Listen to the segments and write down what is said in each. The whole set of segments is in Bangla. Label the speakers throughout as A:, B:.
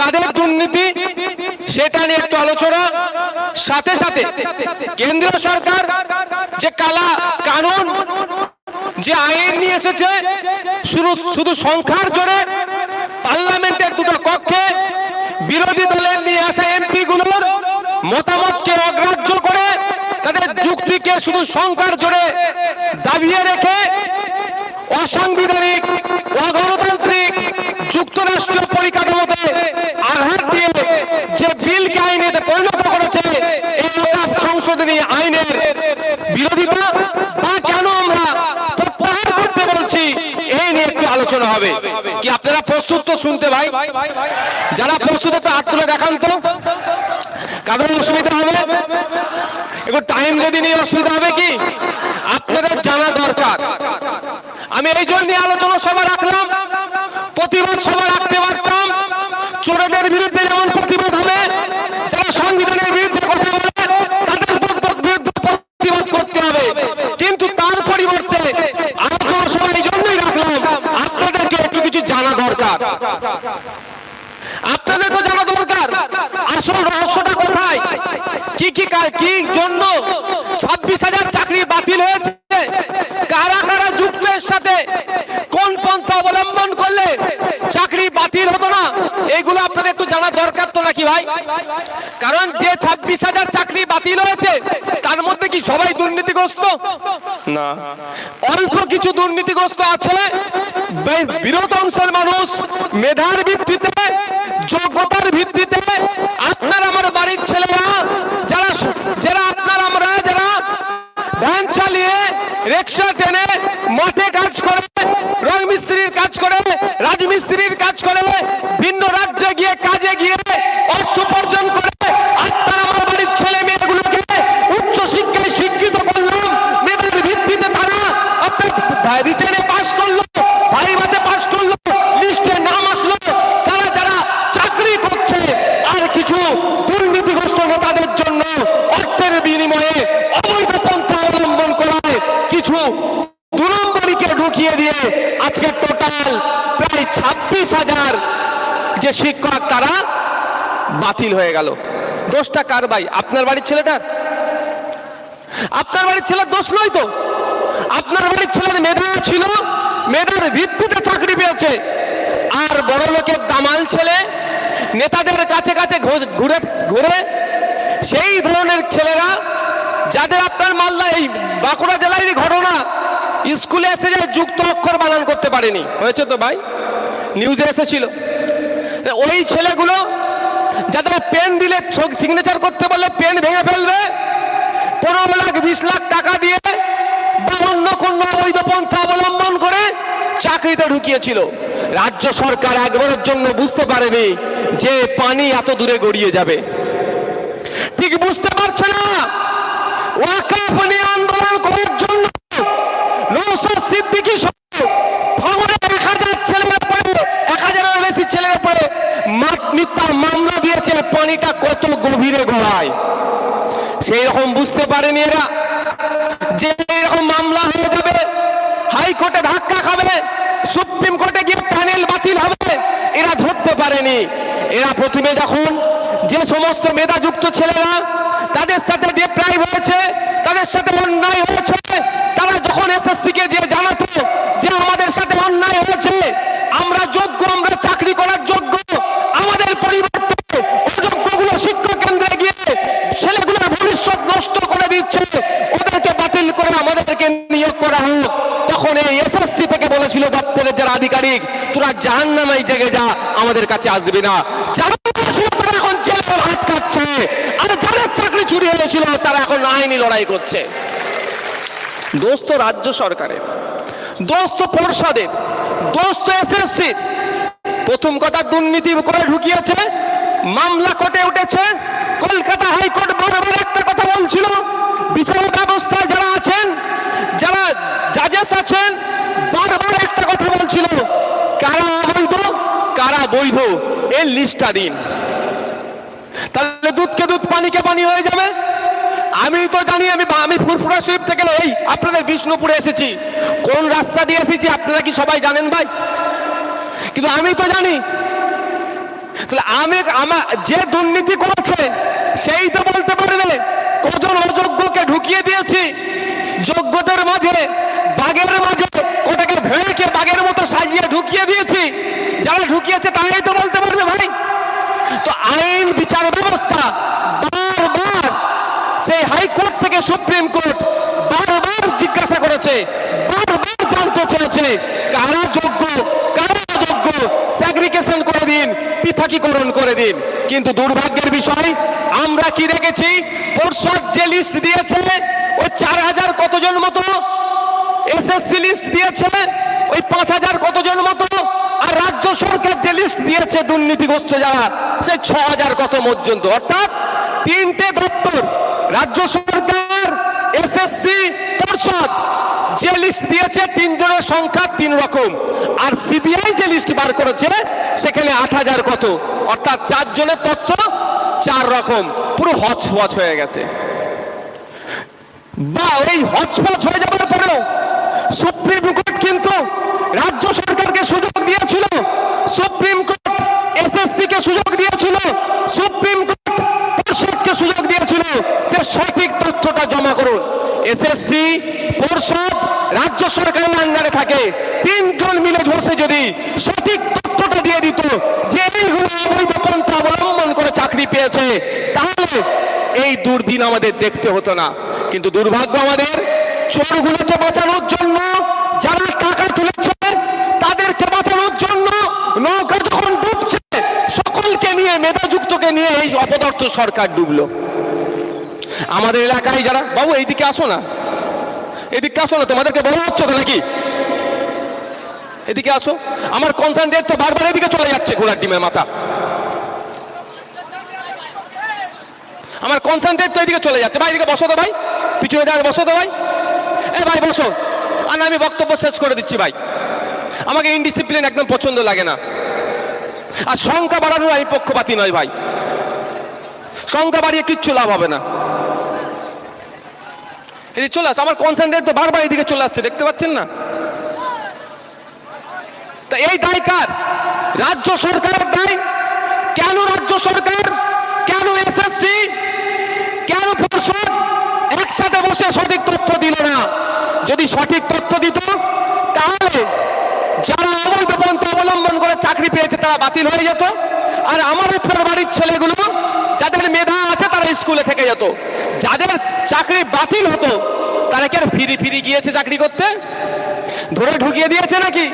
A: কাদের দুর্নীতি? সেটা নিয়ে একটু আলোচনা। সাথে সাথে কেন্দ্রীয় সরকার যে কালা কানুন, যে আইন নিয়ে এসেছে শুধু শুধু সংখ্যার জোরে পার্লামেন্টের দুটো কক্ষে বিরোধী দলের নিয়ে আসা এমপি গুলোর মতামতকে অগ্রাহ্য করে তাদের যুক্তিকে শুধু সংখ্যার জোরে দাবিয়ে রেখে অসাংবিধানিক অগণতান্ত্রিক যুক্তরাষ্ট্রীয় পরিকাঠামোতে আঘাত দিয়ে যে বিলকে আইনে পরিণত করেছে এই লোকাপ সংশোধনী আইনের বিরোধিতা বা কেন আমরা প্রত্যাহার করতে বলছি এই নিয়ে আলোচনা হবে। কি আপনারা প্রস্তুত তো শুনতে ভাই? যারা প্রস্তুত একটু হাত তুলে দেখান তো। কারণ অসুবিধা হবে? একটু টাইম যদি নিয়ে অসুবিধা হবে কি? আপনাদের জানা দরকার। আমি এই জন্য আলোচনা সভা রাখলাম। প্রতিবাদ সভা রাখতে পারতাম চোরেদের বিরুদ্ধে যেমন প্রতিবাদ হবে যারা সংবিধানের বিরুদ্ধে কথা বলে তাদের বিরুদ্ধে প্রতিবাদ করতে হবে কিন্তু তার পরিবর্তে আলোচনা সভা এই জন্যই রাখলাম আপনাদেরকে একটু কিছু জানা দরকার আপনাদের তো জানা দরকার। আসল রহস্যটা কোথায়? কি কি কা- জন্য ছাব্বিশ হাজার চাকরি বাতিল হয়েছে? কারা কারা যুক্ত এর সাথে কোন পন্থা অবলম্বন করলে চাকরি বাতিল হতো না? এগুলো আপনাদের একটু জানা দরকার তো নাকি ভাই? কারণ যে ছাব্বিশ হাজার চাকরি বাতিল হয়েছে তার মধ্যে কি সবাই দুর্নীতিগ্রস্ত? না। অল্প কিছু দুর্নীতিগ্রস্ত আছে? বে- বৃহৎ অংশের মানুষ মেধার ভিত্তিতে, যোগ্যতার ভিত্তিতে আপনার আমার বাড়ির ছেলেরা, যারা যারা আপনার আমরা, যারা ভ্যান চালিয়ে রিক্সা টেনে মাঠে কাজ করে, রং মিস্ত্রির কাজ করে, রাজমিস্ত্রির কাজ করে, ভিন্ন রাজ্যে গিয়ে কাজে গিয়ে অর্থ উপার্জন করে, আপনার আমার বাড়ির ছেলে মেয়েগুলোকে উচ্চ শিক্ষায় শিক্ষিত করলাম। মেয়েদের ভিত্তিতে তারা আপনার রিটেনে পাশ করল ভাইভাতে পাশ করল লিস্টে নাম আসলো তারা যারা চাকরি করছে আর কিছু দুর্নীতিগ্রস্ত নেতাদের জন্য অর্থের বিনিময়ে অবৈধ পন্থা অবলম্বন করায় কিছু দু নম্বরীকে ঢুকিয়ে দিয়ে আজকে টোটাল প্রায় ছাব্বিশ হাজার যে শিক্ষক তারা বাতিল হয়ে গেল। দোষটা কার ভাই? আপনার বাড়ির ছেলেটার? আপনার বাড়ির ছেলের দোষ নয় তো? আপনার বাড়ির ছেলের মেধা ছিল, মেধার ভিত্তিতে চাকরি পেয়েছে। আর বড় লোকের দামাল ছেলে নেতাদের কাছে কাছে ঘুরে ঘুরে সেই ধরনের ছেলেরা যাদের আপনার মালদা এই বাঁকুড়া জেলারই ঘটনা, স্কুলে এসে যে যুক্ত অক্ষর বানান করতে পারেনি। হয়েছে তো ভাই? নিউজে এসেছিল। ওই ছেলেগুলো যাদের পেন দিলে সিগনেচার করতে বললে পেন ভেঙে ফেলবে, পনেরো লাখ, বিশ লাখ টাকা দিয়ে বা অন্য কোনো অবৈধ পন্থা অবলম্বন করে চাকরিতে ঢুকিয়েছিল। রাজ্য সরকার একবারের জন্য বুঝতে পারেনি যে পানি এত দূরে গড়িয়ে যাবে। ঠিক বুঝতে পারছে না? ওয়াকাফ নিয়ে আন্দোলন করার জন্য নৌসাদ সিদ্দিকী সহ ভাঙড়ে এক হাজার ছেলের উপরে এক হাজারের বেশি ছেলের উপরে মাত মিথ্যা মামলা দিয়েছে পানিটা কত গভীরে গড়ায় সেই রকম বুঝতে পারেনি এরা। যে এরকম মামলা হয়ে যাবে, হাইকোর্টে ধাক্কা খাবে, সুপ্রিম কোর্টে গিয়ে প্যানেল বাতিল হবে, এরা ধরতে পারেনি। এরা প্রথমে যখন যে সমস্ত মেধাযুক্ত ছেলেরা তাদের সাথে ডিপ্রাইভ হয়েছে যারা আধিকারিক তোরা জাহান নামাই জেগে যা, আমাদের কাছে আসবি না। যারা এখন আর যাদের চাকরি চুরি হয়েছিল, তারা এখন আইনি লড়াই করছে। দোষ তো রাজ্য সরকারের দোষ তো পর্ষদের দোষ তো এসএসসির, প্রথম কথা দুর্নীতি করে ঢুকিয়েছে, মামলা কোর্টে উঠেছে। কলকাতা হাইকোর্ট বারবার একটা কথা বলছিল বিচার ব্যবস্থায় যারা আছেন যারা জাজেস আছেন, বারবার একটা কথা বলছিল, কারা অবৈধ, কারা বৈধ? এর লিস্টটা দিন। তাহলে দুধকে দুধ, পানিকে পানি হয়ে যাবে? আমি তো জানি, আমি আমি ফুরফুরা শরীফ থেকে এই আপনাদের বিষ্ণুপুরে এসেছি। কোন রাস্তা দিয়ে এসেছি, আপনারা কি সবাই জানেন ভাই? কিন্তু আমি তো জানি। তাহলে আমি আমার যে দুর্নীতি করেছে, সেই তো বলতে পারবে, কজন অযোগ্যকে ঢুকিয়ে দিয়েছি। যোগ্যদের মাঝে বাগের মাঝে, ওটাকে ভেড়েকে বাগের মতো সাজিয়ে ঢুকিয়ে দিয়েছি। যারা ঢুকিয়েছে তারাই তো বলতে পারবে ভাই। তো আইন, বিচার ব্যবস্থা বারবার সেই হাইকোর্ট থেকে সুপ্রিম কোর্ট বারবার জিজ্ঞাসা করেছে, বারবার জানতে চেয়েছে, কারা যোগ্য, কারা অযোগ্য স্যাগ্রিগেশন করে দিন, পৃথকীকরণ করে দিন। কিন্তু দুর্ভাগ্যের বিষয়, আমরা কি দেখেছি? পর্ষদ যে লিস্ট দিয়েছে, ওই কতজন মতো এসএসসি লিস্ট দিয়েছে, ওই পাঁচ হাজার কতজন মতো? আর রাজ্য সরকার যে লিস্ট দিয়েছে দুর্নীতিগ্রস্ত যারা, সে ছ হাজার কত পর্যন্ত? অর্থাৎ তিনটে দপ্তর, রাজ্য সরকার এসএসসি পর্ষদ, যে লিস্ট দিয়েছে তিনজনের সংখ্যা তিন রকম। আর সিবিআই যে লিস্ট বার করেছে, সেখানে আট হাজার কত? অর্থাৎ চারজনের তথ্য চার রকম। পুরো হচপচ হয়ে গেছে। বা ওই হচপচ হয়ে যাওয়ার পরেও সুপ্রিম কোর্ট কিন্তু রাজ্য সরকারকে সুযোগ দিয়েছিল। সুপ্রিম কোর্ট এসএসসি কে সুযোগ দিয়েছিল। সুপ্রিম কোর্ট পর্ষদকে সুযোগ দিয়েছিল যে সঠিক তথ্যটা জমা করুন। এসএসসি, পর্ষদ, রাজ্য সরকারের আন্ডারে থাকে। তিনজন মিলে বসে যদি সঠিক তথ্যটা দিয়ে দিত যে এইগুলো অবৈধ পন্থা অবলম্বন করে চাকরি পেয়েছে, তাহলে এই দুর্দিন আমাদের দেখতে হতো না। কিন্তু দুর্ভাগ্য আমাদের, চোরগুলোকে বাঁচানোর জন্য, যারা টাকা তুলেছে, তাদেরকে বাঁচানোর জন্য নৌকা যখন ডুবছে, সকলকে নিয়ে, মেধাযুক্তকে নিয়ে এই অপদার্থ সরকার ডুবলো। আমাদের এলাকায় যারা, বাবু, এইদিকে আসো না। এদিকে আসো না, তোমাদেরকে বলা হচ্ছে তো নাকি? এদিকে আসো। আমার কনসেন্ট্রেট তো বারবার এদিকে চলে যাচ্ছে ঘোড়ার ডিমের মাথা। আমার কনসেন্ট্রেট তো এদিকে চলে যাচ্ছে। ভাই, এদিকে বসো তো ভাই। পিছনে যা বসো তো ভাই। এ ভাই, বসো। আর আমি বক্তব্য শেষ করে দিচ্ছি ভাই। আমাকে ইনডিসিপ্লিন একদম পছন্দ লাগে না। আর সংখ্যা বাড়ানোর আমি পক্ষপাতি নয় ভাই। সংখ্যা বাড়িয়ে কিচ্ছু লাভ হবে না। এদিকে চলে আসছে আমার কনসেন্ট্রেট তো বারবার এদিকে চলে আসছে, দেখতে পাচ্ছেন না? তা এই দায় কার? রাজ্য সরকারের দায়? কেন রাজ্য সরকার? কেন এসএসসি? কেন পর্ষদ একসাথে বসে সঠিক তথ্য দিল না। যদি সঠিক তথ্য দিত, তাহলে যারা অবৈধ পন্থা অবলম্বন করে চাকরি পেয়েছে, তারা বাতিল হয়ে যেত। আর আমার আপনার বাড়ির ছেলেগুলো, যাদের মেধা আছে, তারা স্কুলে থেকে যেত। যাদের চাকরি বাতিল হতো, তারা কি আর ফিরি ফিরি গিয়েছে চাকরি করতে? ধরে ঢুকিয়ে দিয়েছে নাকি?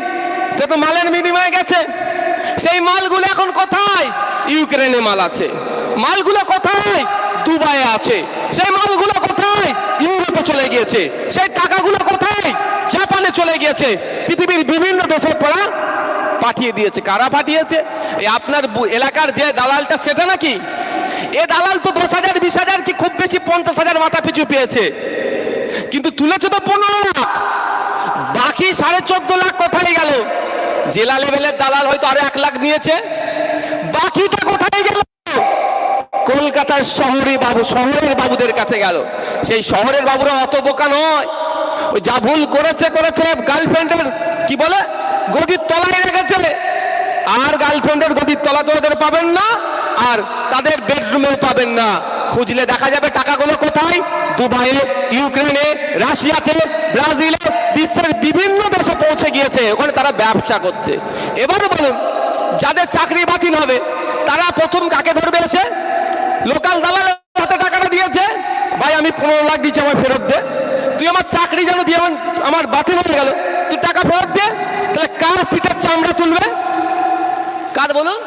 A: সে তো মালের বিনিময়ে গেছে। সেই মালগুলো এখন কোথায়? ইউক্রেনে মাল আছে। মালগুলো কোথায়? দুবাইয়ে আছে। সেই মালগুলো কোথায়? ইউরোপে চলে গিয়েছে। সেই টাকাগুলো কোথায়? জাপানে চলে গিয়েছে। পৃথিবীর বিভিন্ন দেশে পড়া পাঠিয়ে দিয়েছে। কারা পাঠিয়েছে? এই আপনার এলাকার যে দালালটা, সেটা নাকি? এ দালাল তো দশ হাজার, বিশ হাজার কি খুব বেশি পঞ্চাশ হাজার মাথা পিছু পেয়েছে। কিন্তু তুলেছে তো পনেরো লাখ। বাকি সাড়ে চোদ্দ লাখ কোথায় গেল? জেলা লেভেলের দালাল হয়তো আরও এক লাখ নিয়েছে। বাকিটা কোথায় গেল? কলকাতার শহরে বাবু, শহরের বাবুদের কাছে গেল। সেই শহরের বাবুরা অত বোকা নয়। ওই যা ভুল করেছে করেছে গার্লফ্রেন্ডের কি বলে? গদির তলায় রেখেছে। আর গার্লফ্রেন্ডের গদির তলা তো ওদের পাবেন না, আর তাদের বেডরুমেও পাবেন না। খুঁজলে দেখা যাবে টাকাগুলো কোথায়? দুবাইয়ে, ইউক্রেনে, রাশিয়াতে, ব্রাজিলে, বিশ্বের বিভিন্ন দেশে পৌঁছে গিয়েছে। ওখানে তারা ব্যবসা করছে। এবার বলুন, যাদের চাকরি বাতিল হবে, তারা প্রথম কাকে ধরবে এসে লোকাল দালালের হাতে টাকাটা দিয়েছে ভাই আমি পনেরো লাখ দিচ্ছি আমার ফেরত দে। তুই আমার চাকরি যেন দিয়ে আমার আমার বাতিল হয়ে গেল। তুই টাকা ফেরত দে, তাহলে কার পিঠের চামড়া তুলবে? কার বলুন?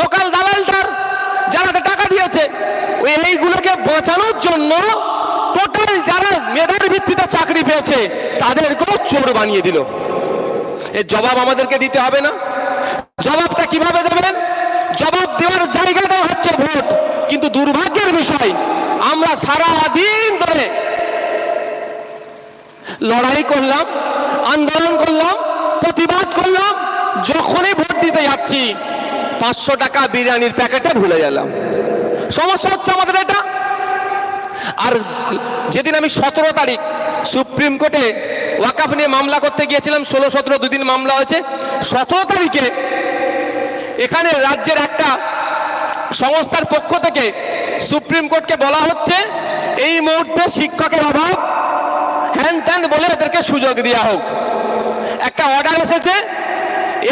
A: লোকাল দালালটার যারা তো টাকা দিয়েছে। ওই এইগুলোকে বাঁচানোর জন্য টোটাল যারা মেধার ভিত্তিতে চাকরি পেয়েছে, তাদেরকেও চোর বানিয়ে দিল। এর জবাব আমাদেরকে দিতে হবে না। জবাবটা কীভাবে দেবেন? জবাব দেওয়ার জায়গাটা হচ্ছে ভোট। কিন্তু দুর্ভাগ্যের বিষয় সারা দিন ধরে লড়াই করলাম, আন্দোলন করলাম, প্রতিবাদ করলাম, যখনই ভোট দিতে যাচ্ছি, পাঁচশো টাকা বিরিয়ানির প্যাকেটে ভুলে গেলাম। সমস্যা হচ্ছে আমাদের এটা। আর যেদিন আমি সতেরো তারিখ সুপ্রিম কোর্টে ওয়াকাফ নিয়ে মামলা করতে গিয়েছিলাম, ষোলো, সতেরো দুদিন মামলা হয়েছে, সতেরো তারিখে এখানে রাজ্যের একটা সংস্থার পক্ষ থেকে সুপ্রিম কোর্টকে বলা হচ্ছে, এই মুহূর্তে শিক্ষকের অভাব। হ্যান ত্যান বলে এদেরকে সুযোগ দেওয়া হোক। একটা অর্ডার এসেছে,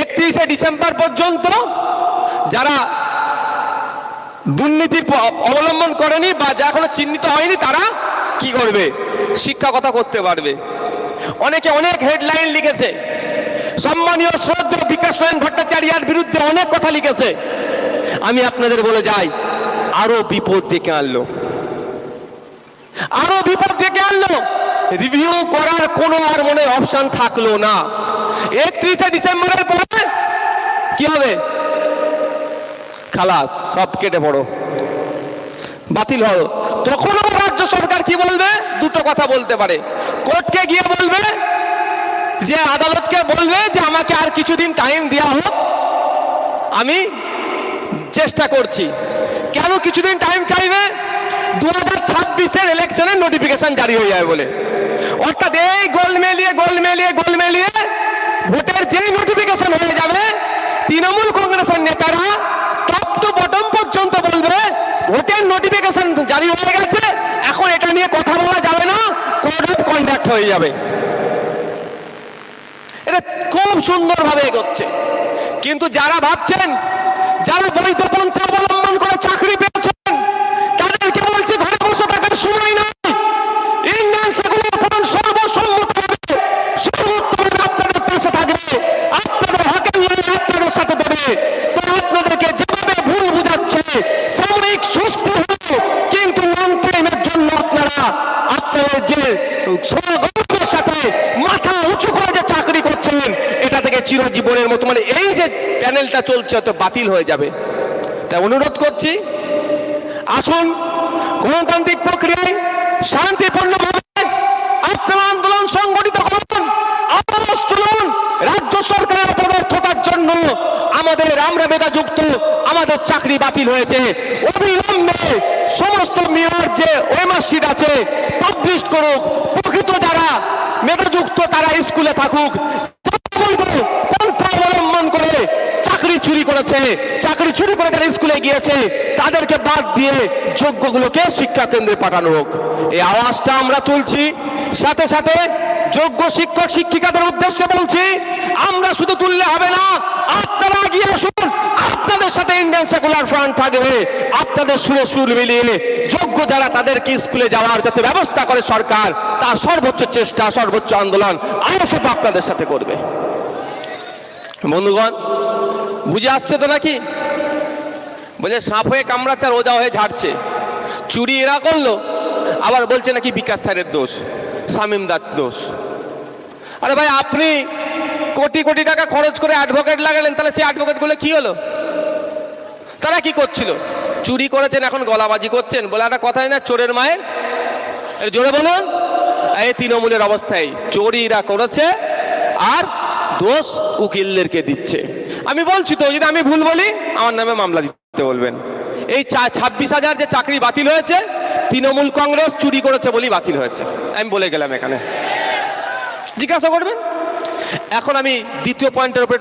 A: একত্রিশে ডিসেম্বর পর্যন্ত যারা দুর্নীতি অবলম্বন করেনি বা যা এখনও চিহ্নিত হয়নি, তারা কি করবে? শিক্ষকতা করতে পারবে। অনেকে অনেক হেডলাইন লিখেছে। সম্মানীয় শ্রদ্ধা বিকাশ ভট্টাচার্যার বিরুদ্ধে অনেক কথা লিখেছে। আমি আপনাদের বলে যাই আরও বিপদ ডেকে আনলো। আরও বিপদ ডেকে আনলো। রিভিউ করার কোনো আর মনে অপশন থাকল না। একত্রিশে ডিসেম্বরের পরে কি হবে? খালাস, সব কেটে পড়ো। বাতিল হলো তখন রাজ্য সরকার কি বলবে? দুটো কথা বলতে পারে। কোর্টকে গিয়ে বলবে যে, আদালতকে বলবে যে, আমাকে আর কিছুদিন টাইম দেওয়া হোক। আমি চেষ্টা করছি। কেন কিছুদিন টাইম চাইবে? দু হাজার ছাব্বিশের ইলেকশনের নোটিফিকেশন জারি হয়ে যাবে বলে। অর্থাৎ এই গোল মেলিয়ে গোল মেলিয়ে গোল মেলিয়ে ভোটের যেই নোটিফিকেশন হয়ে যাবে, তৃণমূল কংগ্রেসের নেতারা টপ টু বটম পর্যন্ত বলবে, ভোটের নোটিফিকেশন জারি হয়ে গেছে, এখন এটা নিয়ে কথা বলা যাবে না কোড অফ কন্ডাক্ট হয়ে যাবে। এটা খুব সুন্দরভাবে এগোচ্ছে। কিন্তু যারা ভাবছেন যারা বৈধ পন্থা অবলম্বন করে চাকরি পেয়েছেন প্যানেলটা চলছে তো বাতিল হয়ে যাবে। তাই অনুরোধ করছি, আসুন, গণতান্ত্রিক প্রক্রিয়ায় শান্তিপূর্ণভাবে আপনারা আন্দোলন সংগঠিত করুন আওয়াজ রাজ্য সরকারের অপদার্থতার জন্য আমাদের আমরা মেধাযুক্ত, আমাদের চাকরি বাতিল হয়েছে। অবিলম্বে সমস্ত মেয়র যে ওয়েমার্কশিট আছে, পাবলিশ করুক, প্রকৃত যারা মেধাযুক্ত তারা স্কুলে থাকুক যারা বৈধ পন্থা অবলম্বন করে চাকরি করেছে চাকরি চুরি করে যারা স্কুলে গিয়েছে, তাদেরকে বাদ দিয়ে যোগ্যগুলোকে শিক্ষা কেন্দ্রে পাঠানো হোক। এই আওয়াজটা আমরা তুলছি, সাথে সাথে যোগ্য শিক্ষক শিক্ষিকাদের উদ্দেশ্যে বলছি, আমরা শুধু তুললে হবে না, আপনারা এগিয়ে আসুন, আপনাদের সাথে ইন্ডিয়ান সেকুলার ফ্রন্ট থাকবে, আপনাদের সুরে সুর মিলিয়ে যোগ্য যারা তাদেরকে স্কুলে যাওয়ার যাতে ব্যবস্থা করে সরকার তার সর্বোচ্চ চেষ্টা, সর্বোচ্চ আন্দোলন, আইএসএফ আপনাদের সাথে করবে। বন্ধুগণ বুঝে আসছে তো নাকি? বলছে, সাপ হয়ে কামড়াচ্ছে আর ওজা হয়ে ঝাড়ছে। চুরি এরা করল, আবার বলছে নাকি বিকাশ স্যারের দোষ শামিমদার দোষ। আরে ভাই, আপনি কোটি কোটি টাকা খরচ করে অ্যাডভোকেট লাগালেন, তাহলে সেই অ্যাডভোকেটগুলো কি হলো? তারা কি করছিল? চুরি করেছেন, এখন গলাবাজি করছেন। বলে, একটা কথাই না, চোরের মায়ের? জোরে বলুন। এই তৃণমূলের অবস্থায় চোরিরা করেছে, আর দোষ উকিলদেরকে দিচ্ছে। আমি বলছি তো, যদি আমি ভুল বলি, আমার নামে মামলা দিতে বলবেন। এই ছাব্বিশ হাজার যে চাকরি বাতিল হয়েছে, তৃণমূল কংগ্রেস চুরি করেছে বলেই বাতিল হয়েছে। আমি বলে গেলাম এখানে। জিজ্ঞাসা করবেন? এখন আমি দ্বিতীয় পয়েন্টের উপরে